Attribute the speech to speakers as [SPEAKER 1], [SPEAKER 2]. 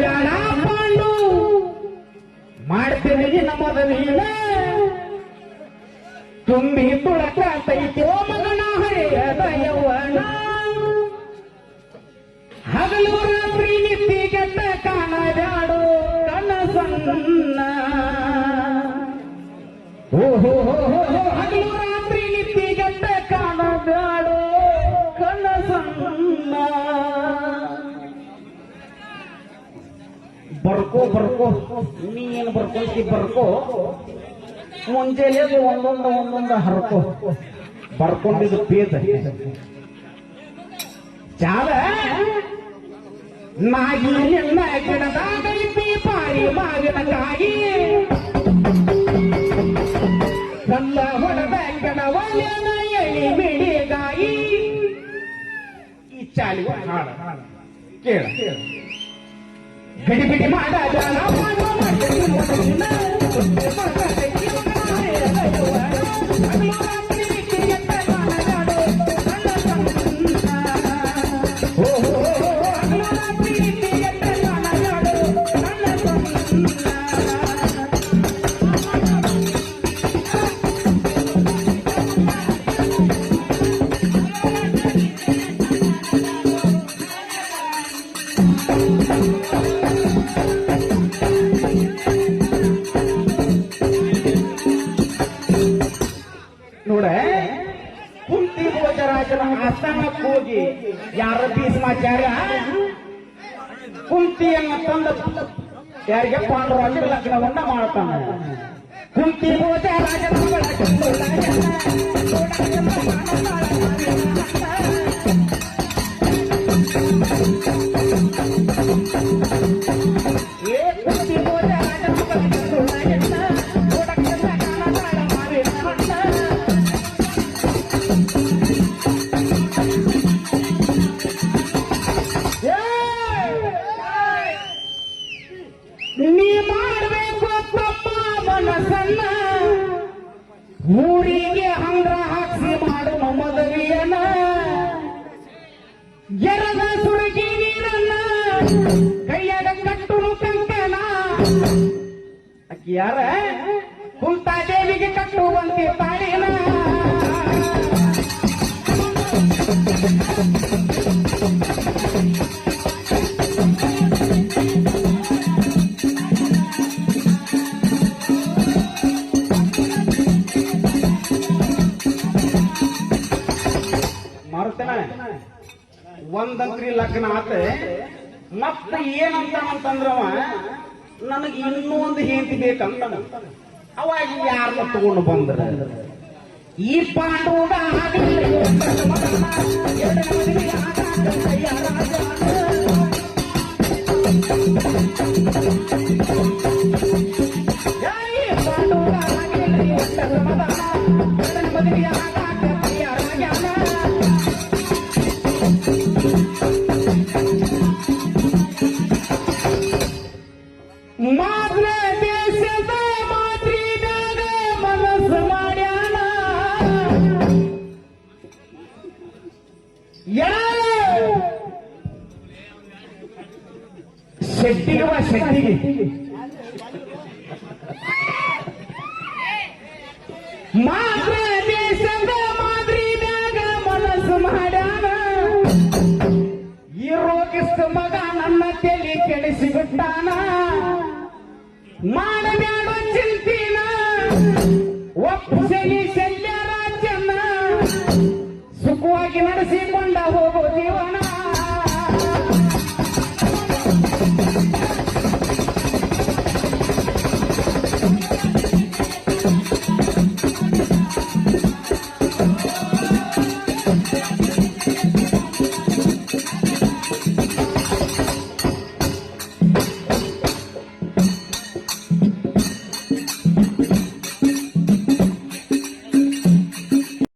[SPEAKER 1] ಬ್ಯಾಡ ಪಾಂಡು ಮಾಡ್ತೀನಿ ನಮ್ಮದ ನೀನ ತುಂಬಿ ತುಳಕ ತೈತೋ ಮಗನ ಹಳೆಯದ ಯೌವನ. ಹಗಲು ರಾತ್ರಿ ನಿತ್ತಿ ಕೆಟ್ಟ ಕಾಣಬ್ಯಾಡು ಕನಸನ್ನ ಓಹೋ ಹಗಲು ರಾತ್ರಿ ನಿತ್ತಿ ಕೆಟ್ಟ ಬರ್ಕೋ ಬರ್ಕೋ. ನೀ ಏನು ಬರ್ಕೊಂತಿ ಬರ್ಕೋ. ಮುಂಜಾನೆ ಒಂದೊಂದು ಒಂದೊಂದು ಹರ್ಕೋ. ಬರ್ಕೊಂಡಿದ್ದು ಪೇದ. ಚಾಲ. ನಾಗಿ ನಿನ್ನ ಗಿಡದಾಗೈತಿ ಪಾರಿ ಮಾವಿನಕಾಯಿ. ಕಲ್ಲ ಹೊಡೆದ ಗಿಡವಲ್ಯನ ಎಳಿ ಮಿಡಿಗಾಯಿ. ಈ ಚಾಲಿಗೆ ಹಾಡ. ಕೇಳ. ಗಡಿಬಿಡಿ ಮಾಡ ಜನ ಮಾಡ ಆಸ್ಥಾನಕ್ಕೆ ಹೋಗಿ ಯಾರ ಭೀಷ್ಮಾಚಾರ್ಯ ಕುಂತಿಯನ್ನ ತಂದ ಯಾರಿಗೆ ಪಾಂಡುರಾಜ ಲಗ್ನವನ್ನ ಮಾಡ್ತಾನೆ. ಕುಂತಿ ಹೋದ ಮಗಳ ಊರಿಗೆ ಹಂಗ್ರ ಹಾಕ್ಸಿ ಮಾಡು ಮದುವೆಯನ್ನ ಎರದ ಸುರುಗಿ ನೀರನ್ನ, ಕೈಯಾಗ ಕಟ್ಟುನು ಕಂಕಣ. ಅಕ್ಕಿ ಯಾರ? ದೇವಿಗೆ ಕಟ್ಟುವಂತೆ ತಾಳಿನ ಮಾರುತನ ಒಂದಂತ್ರಿ ಲಗ್ನ ಆತ. ಮತ್ತ ಏನಂತಾನಂತಂದ್ರವ ನನಗೆ ಇನ್ನೂ ಒಂದು ಹೆಂಡತಿ ಬೇಕಂತ ಅವಾಗ ಯಾರನ್ನ ತಗೊಂಡು ಬಂದ್ರ? ಈ ಪಾಂಡುಗ ಆಗಲಿಲ್ಲ ಇವತ್ತನ ಶೆಟ್ಟಿಗೆ ಬಾ ಶೆಟ್ಟಿಗೆ ಮಾತ್ರ ದೇಶದ ಮಾದ್ರಿದಾಗ ಮನಸ್ಸು ಮಾಡ್ಯಾನ. ಈ ರೋಗಿಸ್ತ ಮಗ ನನ್ನ ತಲೆ ಕೆಡಿಸಿಬಿಟ್ಟಾನ. ಮಾಡಬೇಡ ಚಿಂತಿನ.